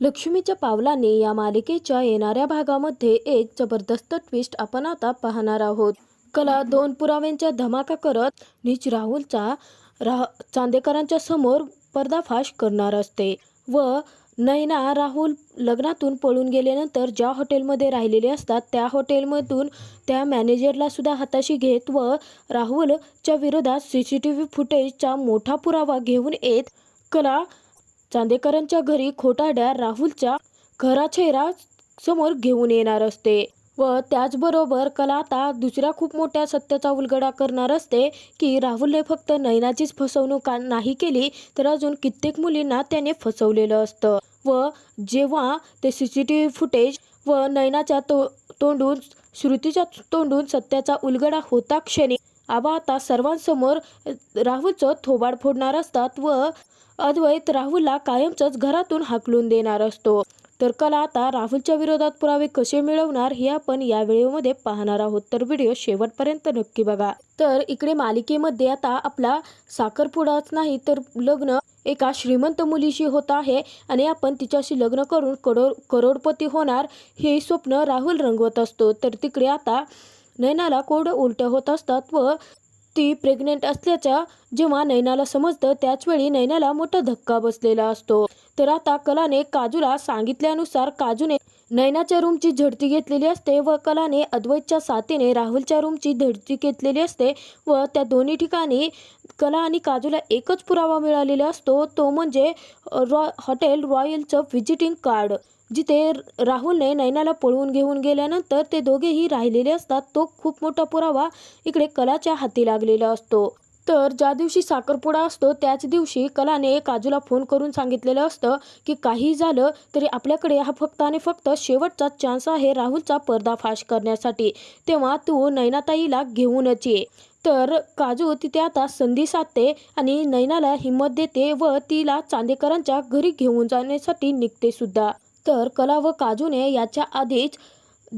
लक्ष्मीच्या पावलाने या मालिकेच्या येणाऱ्या भागामध्ये एक जबरदस्त ट्विस्ट आपण आता पाहणार आहोत. कला दोन पुराव्यांचा धमाका करत नीच राहुलचा रा चांदेकरांच्या समोर पर्दाफाश करणार असते व नैना राहुल लग्नातून पळून गेल्यानंतर ज्या हॉटेलमध्ये राहिलेले असतात त्या हॉटेलमधून त्या मॅनेजरला सुद्धा हाताशी घेत व राहुलच्या विरोधात सी सी टी व्ही फुटेजचा मोठा पुरावा घेऊन येत कला चांदेकरांच्या घरी खोटाड्या राहुलच्या घराचेहरा समोर घेऊन येणार असते व त्याचबरोबर कला आता दुसऱ्या खूप मोठ्या सत्याचा उलगडा करणार असते की राहुलने फक्त नैनाचीच फसवणूक नाही केली तर अजून कित्येक मुलींना त्याने फसवलेलं असतं. व जेव्हा ते C C T V footage व नैनाच्या तो तोंडून श्रुतीच्या तोंडून सत्याचा उलगडा होता क्षणी आबा आता सर्वांसमोर राहुलचं थोबाड फोडणार असतात व अद्वैत राहुलला कायमच घरातून हाकलून देणार असतो. तर कला आता राहुलच्या विरोधात पुरावे कसे मिळवणार हे आपण या व्हिडिओमध्ये पाहणार आहोत. तर व्हिडिओ शेवटपर्यंत नक्की बघा. तर इकडे मालिकेमध्ये आता आपला साखरपुडाच नाही तर लग्न एका श्रीमंत मुलीशी होत आहे आणि आपण तिच्याशी लग्न करून करोड करोडपती होणार हे स्वप्न राहुल रंगवत असतो. तर तिकडे आता नैनाला कोड उलट होत असतात व ती प्रेग्नेंट असल्याच्या जेव्हा नैनाला समजतं त्याचवेळी नैनाला मोठा धक्का बसलेला असतो. तर आता कलाने काजूला सांगितल्यानुसार काजूने नैनाच्या रूमची झडती घेतलेली असते व कलाने अद्वैतच्या साथीने राहुलच्या रूमची झडती घेतलेली असते व त्या दोन्ही ठिकाणी कला आणि काजूला एकच पुरावा मिळालेला असतो तो म्हणजे रॉ हॉटेल रॉयलचं व्हिजिटिंग कार्ड. जिथे राहुलने नैनाला पळवून घेऊन गेल्यानंतर ते दोघेही राहिलेले असतात तो खूप मोठा पुरावा इकडे कलाच्या हाती लागलेला असतो. तर ज्या दिवशी साखरपुडा असतो त्याच दिवशी कलाने काजूला फोन करून सांगितलेलं असतं की काही झालं तरी आपल्याकडे हा फक्त आणि फक्त शेवटचा चान्स आहे राहुलचा पर्दाफाश करण्यासाठी. तेव्हा तू नैनाताईला घेऊनच ये. तर काजू तिथे आता संधी साधते आणि नैनाला हिंमत देते व तिला चांदेकरांच्या घरी घेऊन जाण्यासाठी निघते सुद्धा. तर कला व काजूने याच्या आधीच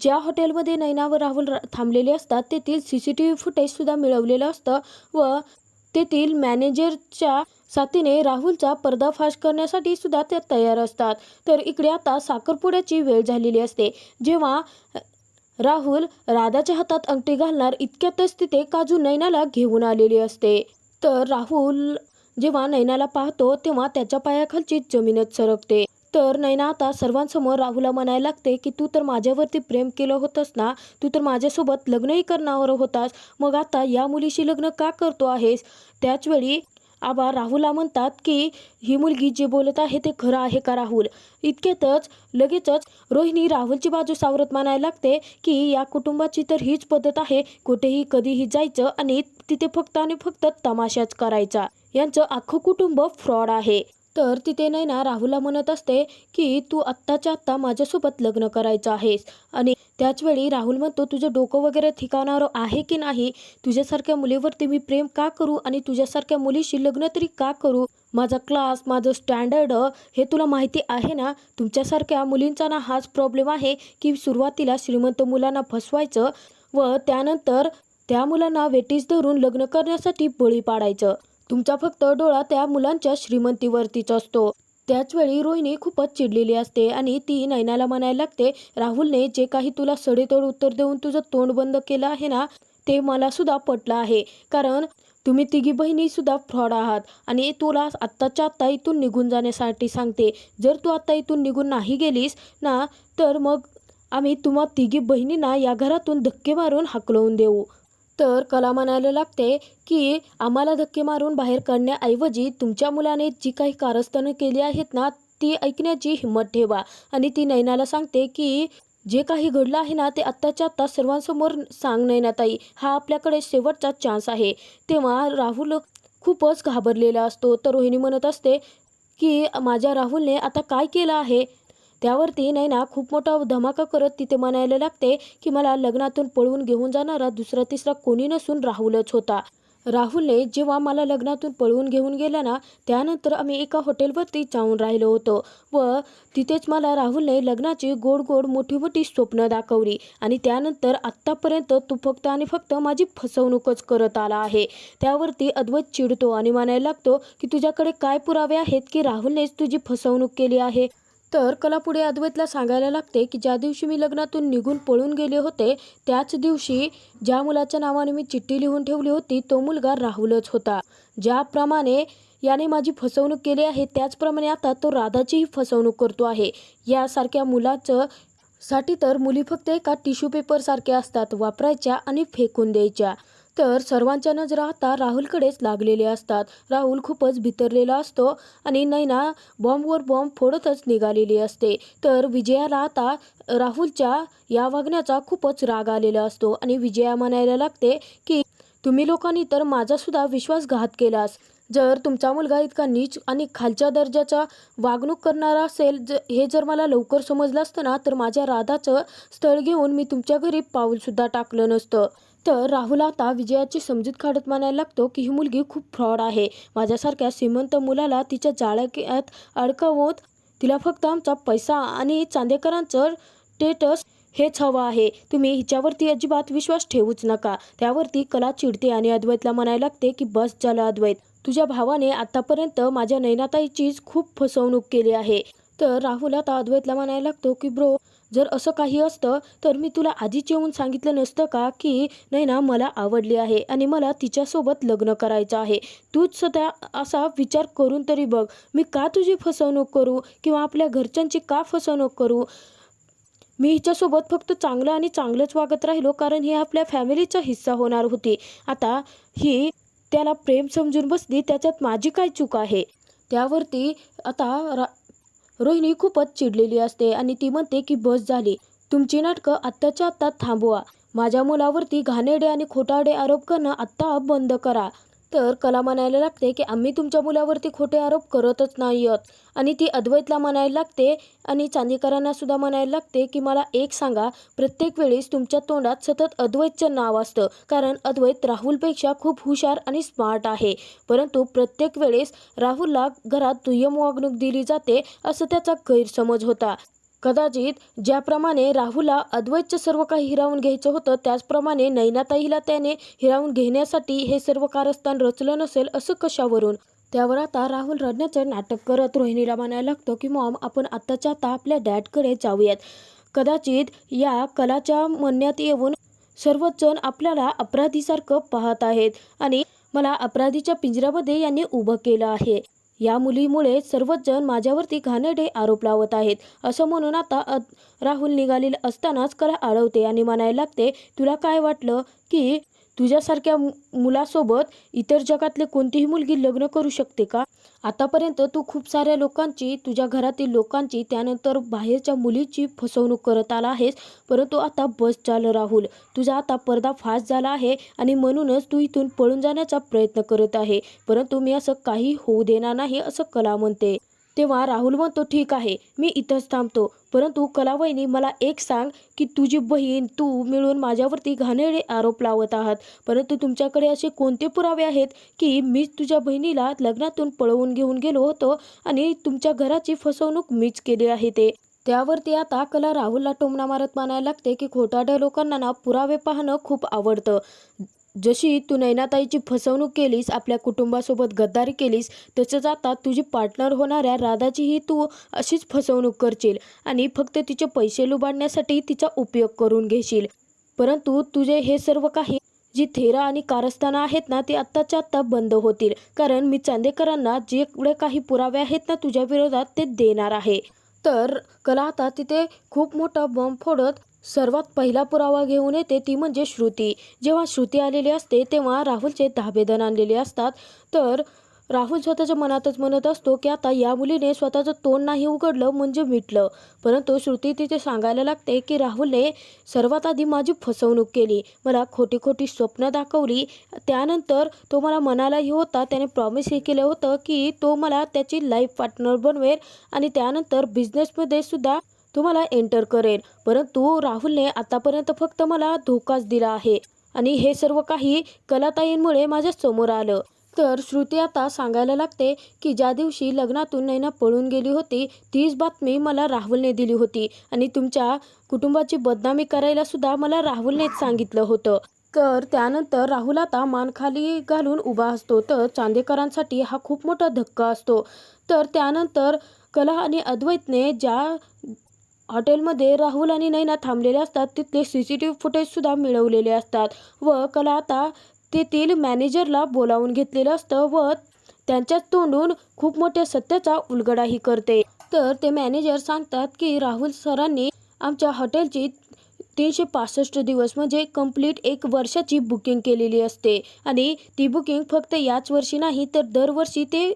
ज्या हॉटेलमध्ये नैना व राहुल थांबलेले असतात तेथील सी सी टी व्ही फुटेजसुद्धा मिळवलेलं असतं व तेथील मॅनेजरच्या साथीने राहुलचा पर्दाफाश करण्यासाठी सुद्धा ते तयार असतात. तर इकडे आता साखरपुड्याची वेळ झालेली असते जेव्हा राहुल राधाच्या हातात अंगठी घालणार इतक्यातच तिथे काजू नैनाला घेऊन आलेली असते. तर राहुल जेव्हा नैनाला पाहतो तेव्हा त्याच्या पायाखालची जमीनच सरकते. तर नैना आता सर्वांसमोर राहुलला म्हणायला लागते की तू तर माझ्यावरती प्रेम केलं होतंस ना तू तर माझ्यासोबत लग्नही करणार होतास मग आता या मुलीशी लग्न का करतो आहेस? त्याचवेळी आबा राहुलला म्हणतात की ही मुलगी जे बोलत आहे ते खरं आहे का राहुल? इतक्यातच लगेचच रोहिणी राहुलची बाजू सावरत मानायला लागते की या कुटुंबाची तर हीच पद्धत आहे कुठेही कधीही जायचं आणि तिथे फक्त आणि फक्त तमाशाच करायचा. यांचं अख्खं कुटुंब फ्रॉड आहे. तर तिथे नैना राहुलला म्हणत असते की तू आत्ताच्या आत्ता माझ्यासोबत लग्न करायचं आहेस. आणि त्याचवेळी राहुल म्हणतो तुझं डोकं वगैरे ठिकाणावर आहे की नाही? तुझ्यासारख्या मुलीवरती मी प्रेम का करू? आणि तुझ्यासारख्या मुलीशी लग्न तरी का करू? माझा क्लास माझं स्टँडर्ड हे तुला माहिती आहे ना? तुमच्यासारख्या मुलींचा ना हाच प्रॉब्लेम आहे की सुरुवातीला श्रीमंत मुलांना फसवायचं व त्यानंतर त्या मुलांना वेटीस धरून लग्न करण्यासाठी बळी पाडायचं. तुमचा फक्त डोळा त्या मुलांच्या श्रीमंतीवरतीच असतो. त्याचवेळी रोहिणी खूपच चिडलेली असते आणि ती नैनाला म्हणायला लागते राहुलने जे काही तुला सडेतोड उत्तर देऊन तुझं तोंड बंद केलं आहे ना ते मला सुद्धा पटलं आहे. कारण तुम्ही तिघी बहिणी सुद्धा फ्रॉड आहात आणि तुला आत्ताच्या आत्ता इथून निघून जाण्यासाठी सांगते. जर तू आत्ता इथून निघून नाही गेलीस ना तर मग आम्ही तुम्हा तिघी बहिणींना या घरातून धक्के मारून हाकलवून देऊ. तर कला म्हणायला लागते की आम्हाला धक्के मारून बाहेर काढण्याऐवजी तुमच्या मुलाने जी काही कारस्थानं केली आहेत ना ती ऐकण्याची हिंमत ठेवा. आणि ती नैनाला सांगते की जे काही घडलं आहे ना ते आत्ताच्या आत्ता सर्वांसमोर सांग नैनाताई. हा आपल्याकडे शेवटचा चान्स आहे. तेव्हा राहुल खूपच घाबरलेला असतो. तर रोहिणी म्हणत असते की माझ्या राहुलने आता काय केलं आहे? त्यावरती नैना खूप मोठा धमाका करत तिथे म्हणायला लागते की मला लग्नातून पळवून घेऊन जाणारा दुसरा तिसरा कोणी नसून राहुलच होता. राहुलने जेव्हा मला लग्नातून पळवून घेऊन गेला ना त्यानंतर आम्ही एका हॉटेलवरती जाऊन राहिलो होतो व तिथेच मला राहुलने लग्नाची गोड गोड मोठी मोठी स्वप्न दाखवली आणि त्यानंतर आत्तापर्यंत तू फक्त आणि फक्त माझी फसवणूकच करत आला आहे. त्यावरती अद्वैत चिडतो आणि म्हणायला लागतो की तुझ्याकडे काय पुरावे आहेत की राहुलनेच तुझी फसवणूक केली आहे? तर कला पुढे अद्वैतला सांगायला लागते की ज्या दिवशी मी लग्नातून निघून पळून गेले होते त्याच दिवशी ज्या मुलाच्या नावाने मी चिठ्ठी लिहून ठेवली होती तो मुलगा राहुलच होता. ज्याप्रमाणे याने माझी फसवणूक केली आहे त्याचप्रमाणे आता तो राधाचीही फसवणूक करतो आहे. यासारख्या मुलाचं साठी तर मुली फक्त एका टिश्यू पेपरसारख्या असतात वापरायच्या आणि फेकून द्यायच्या. तर सर्वांच्या नजरा आता राहुलकडेच लागलेल्या असतात. राहुल खूपच भितरलेला असतो आणि नैना बॉम्बवर बॉम्ब फोडतच निघालेली असते. तर विजयाला आता राहुलच्या या वागण्याचा खूपच राग आलेला असतो आणि विजया म्हणायला लागते की तुम्ही लोकांनी तर माझासुद्धा विश्वासघात केलास. जर तुमचा मुलगा इतका नीच आणि खालच्या दर्जाचा वागणूक करणारा असेल ज हे जर मला लवकर समजलं असतं ना तर माझ्या राधाचं स्थळ घेऊन मी तुमच्या घरी पाऊलसुद्धा टाकलं नसतं. तर राहुल आता विजयाची समजूत काढत म्हणायला लागतो की ही मुलगी खूप फ्रॉड आहे. माझ्यासारख्या श्रीमंत मुलाला तिच्या जाळक्यात अडकवत तिला फक्त आमचा पैसा आणि चांदेकरांचं स्टेटस हेच हवं आहे. तुम्ही हिच्यावरती अजिबात विश्वास ठेवूच नका. त्यावरती कला चिडते आणि अद्वैतला म्हणायला लागते की बस झालं अद्वैत. तुझ्या भावाने आतापर्यंत माझ्या नैनाताईचीच खूप फसवणूक केली आहे. तर राहुल आता अद्वैतला म्हणायला लागतो की ब्रो जर असं काही असतं तर मी तुला आधीच येऊन सांगितलं नसतं का की नैना मला आवडली आहे आणि मला तिच्यासोबत लग्न करायचं आहे. तूच सध्या असा विचार करून तरी बघ मी का तुझी फसवणूक करू किंवा आपल्या घरच्यांची का फसवणूक करू? मी हिच्यासोबत फक्त चांगलं आणि चांगलंच वागत राहिलो कारण ही आपल्या फॅमिलीचा हिस्सा होणार होती. आता ही त्याला प्रेम समजून बसली त्याच्यात माझी काय चूक आहे? त्यावरती आता रा रोहिणी खूपच चिडलेली असते आणि ती म्हणते की बस झाली. तुमची नाटकं आत्ताच्या आत्ता थांबवा. माझ्या मुलावरती घाणेरडे आणि खोटाडे आरोप करणं आत्ता बंद करा. तर कला म्हणायला लागते की आम्ही तुमच्या मुलावरती खोटे आरोप करतच नाही आहोत आणि ती अद्वैतला म्हणायला लागते आणि चांदीकरांना सुद्धा म्हणायला लागते की मला एक सांगा प्रत्येक वेळेस तुमच्या तोंडात सतत अद्वैतचं नाव असतं. कारण अद्वैत राहुलपेक्षा खूप हुशार आणि स्मार्ट आहे. परंतु प्रत्येक वेळेस राहुलला घरात दुय्यम वागणूक दिली जाते असं त्याचा गैरसमज होता. कदाचित ज्याप्रमाणे राहुलला अद्वैतचं सर्व काही हिरावून घ्यायचं होतं त्याचप्रमाणे नैनाताईला त्याने हिरावून घेण्यासाठी हे सर्व कारस्थान रचलं नसेल असं कशावरून? त्यावर आता राहुल रडण्याचं नाटक करत रोहिणीला म्हणायला लागतो की मॉम आपण आत्ताच्या आता आपल्या डॅडकडे जाऊयात. कदाचित या कलाच्या म्हणण्यात येऊन सर्वच जण आपल्याला अपराधीसारखं पाहत आहेत आणि मला अपराधीच्या पिंजऱ्यामध्ये यांनी उभं केलं आहे. या मुलीमुळे सर्वच जण माझ्यावरती घाणेरडे आरोप लावत आहेत. असं म्हणून आता राहुल निघालेले असतानाच कला अडवते आणि म्हणायला लागते तुला काय वाटलं की तुझ्यासारख्या मुलासोबत इतर जगातले कोणतीही मुलगी लग्न करू शकते का? आतापर्यंत तू खूप साऱ्या लोकांची तुझ्या घरातील लोकांची त्यानंतर बाहेरच्या मुलीची फसवणूक करत आला आहेस. परंतु आता बस चाल राहुल. तुझा आता पर्दा फास्ट झाला आहे आणि म्हणूनच तू इथून पळून जाण्याचा प्रयत्न करत आहे. परंतु मी असं काही होऊ देणार नाही असं कला म्हणते. तेव्हा राहुल म्हणतो ठीक आहे मी इथंच थांबतो. परंतु कलावहिनी मला एक सांग की तुझी बहीण तू मिळून माझ्यावरती घाणेरडे आरोप लावत आहात. परंतु तुमच्याकडे असे कोणते पुरावे आहेत की मीच तुझ्या बहिणीला लग्नातून पळवून घेऊन गेलो होतो आणि तुमच्या घराची फसवणूक मीच केली आहे ते? त्यावरती आता कला राहुलला टोमणा मारत मानायला लागते की खोटाड्या लोकांना ना पुरावे पाहणं खूप आवडतं. जशी तू नैनाताईची फसवणूक केलीस आपल्या कुटुंबासोबत गद्दारी केलीस तसंच आता तुझी पार्टनर होणाऱ्या राधाचीही तू अशीच फसवणूक करशील आणि फक्त तिचे पैसे लुबाडण्यासाठी तिचा उपयोग करून घेशील. परंतु तुझे हे सर्व काही जी थेरा आणि कारस्थानं आहेत ना ती आत्ताच्या आत्ता बंद होतील. कारण मी चांदेकरांना जेवढे काही पुरावे आहेत ना तुझ्या विरोधात ते देणार आहे. तर कला आता तिथे खूप मोठा बॉम्ब फोडत सर्वात पहिला पुरावा घेऊन येते ती म्हणजे श्रुती. जेव्हा श्रुती आलेली असते तेव्हा राहुलचे धाबेदन आणलेले असतात. तर राहुल स्वतःच्या मनातच म्हणत असतो की आता या मुलीने स्वतःचं तोंड नाही उघडलं म्हणजे मिटलं. परंतु श्रुती तिथे सांगायला लागते की राहुलने सर्वात आधी माझी फसवणूक केली. मला खोटी खोटी स्वप्न दाखवली. त्यानंतर तो मला म्हणालाही होता त्याने प्रॉमिस हे केलं होतं की तो मला त्याची लाईफ पार्टनर बनवेल आणि त्यानंतर बिझनेसमध्ये सुद्धा तुम्हाला एंटर करेल परंतु राहुलने आतापर्यंत फक्त मला धोकाच दिला आहे. आणि हे सर्व काही कलाताईंमुळे माझ्यासमोर आलं. तर श्रुती आता सांगायला लागते की ज्या दिवशी लग्नातून नैना पळून गेली होती तीच बातमी मला राहुलने दिली होती. आणि तुमच्या कुटुंबाची बदनामी करायला सुद्धा मला राहुलनेच सांगितलं होतं. तर त्यानंतर राहुल आता मान खाली घालून उभा असतो. तर चांदेकरांसाठी हा खूप मोठा धक्का असतो. तर त्यानंतर कला आणि अद्वैतने ज्या हॉटेलमध्ये राहुल आणि नैना थांबलेले असतात. तिथले सी सी टी व्ही फुटेजसुद्धा मिळवलेले असतात व कला आता तेथील मॅनेजरला बोलावून घेतलेलं असतं व त्यांच्या तोंडून खूप मोठ्या सत्याचा उलगडाही करते. तर ते मॅनेजर सांगतात की राहुल सरांनी आमच्या हॉटेलची तीनशे पासष्ट दिवस म्हणजे कंप्लीट एक वर्षाची बुकिंग केलेली असते आणि ती बुकिंग फक्त याच वर्षी नाही तर दरवर्षी ते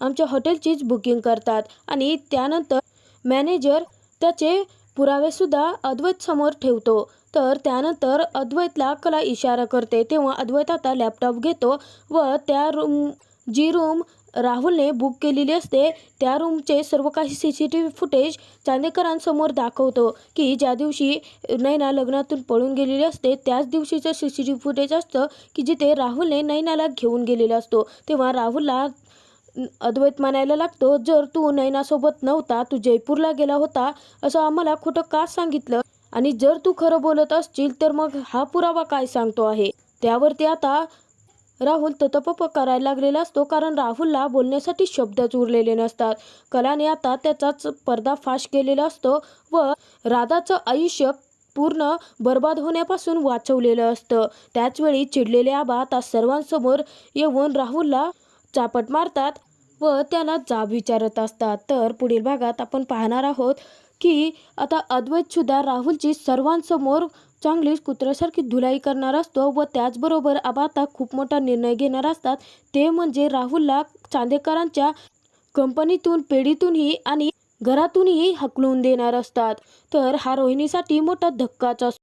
आमच्या हॉटेलचीच बुकिंग करतात आणि त्यानंतर मॅनेजर त्याचे पुरावेसुद्धा अद्वैत समोर ठेवतो. तर त्यानंतर अद्वैतला कला इशारा करते. तेव्हा अद्वैत आता लॅपटॉप घेतो व त्या रूम जी रूम राहुलने बुक केलेली असते त्या रूमचे सर्व काही C C T V footage चांदेकरांसमोर दाखवतो की ज्या दिवशी नैना लग्नातून पळून गेलेली असते त्याच दिवशीचं C C T V footage असतं की जिथे राहुलने नैनाला घेऊन गेलेला असतो. तेव्हा राहुलला अद्वैत म्हणायला लागतो जर तू नैनासोबत नव्हता तू जयपूरला गेला होता असं आम्हाला खोटं का सांगितलं? आणि जर तू खरं बोलत असशील तर मग हा पुरावा काय सांगतो आहे? त्यावरती आता राहुल ततपप करायला लागलेला असतो कारण राहुलला बोलण्यासाठी शब्दच उरलेले नसतात. कलाने आता त्याचाच पर्दाफाश केलेला असतो व राधाचं आयुष्य पूर्ण बर्बाद होण्यापासून वाचवलेलं असतं. त्याचवेळी चिडलेले आबा आता सर्वांसमोर येऊन राहुलला चापट मारतात व त्याला जाब विचारत असतात. तर पुढील भागात आपण पाहणार आहोत की आता अद्वैतसुद्धा राहुलची सर्वांसमोर चांगलीच कुत्र्यासारखी धुलाई करणार असतो व त्याचबरोबर आबा आता खूप मोठा निर्णय घेणार असतात. ते म्हणजे राहुलला चांदेकरांच्या कंपनीतून पेढीतूनही आणि घरातूनही हकलून देणार असतात. तर हा रोहिणीसाठी मोठा धक्काच असतो.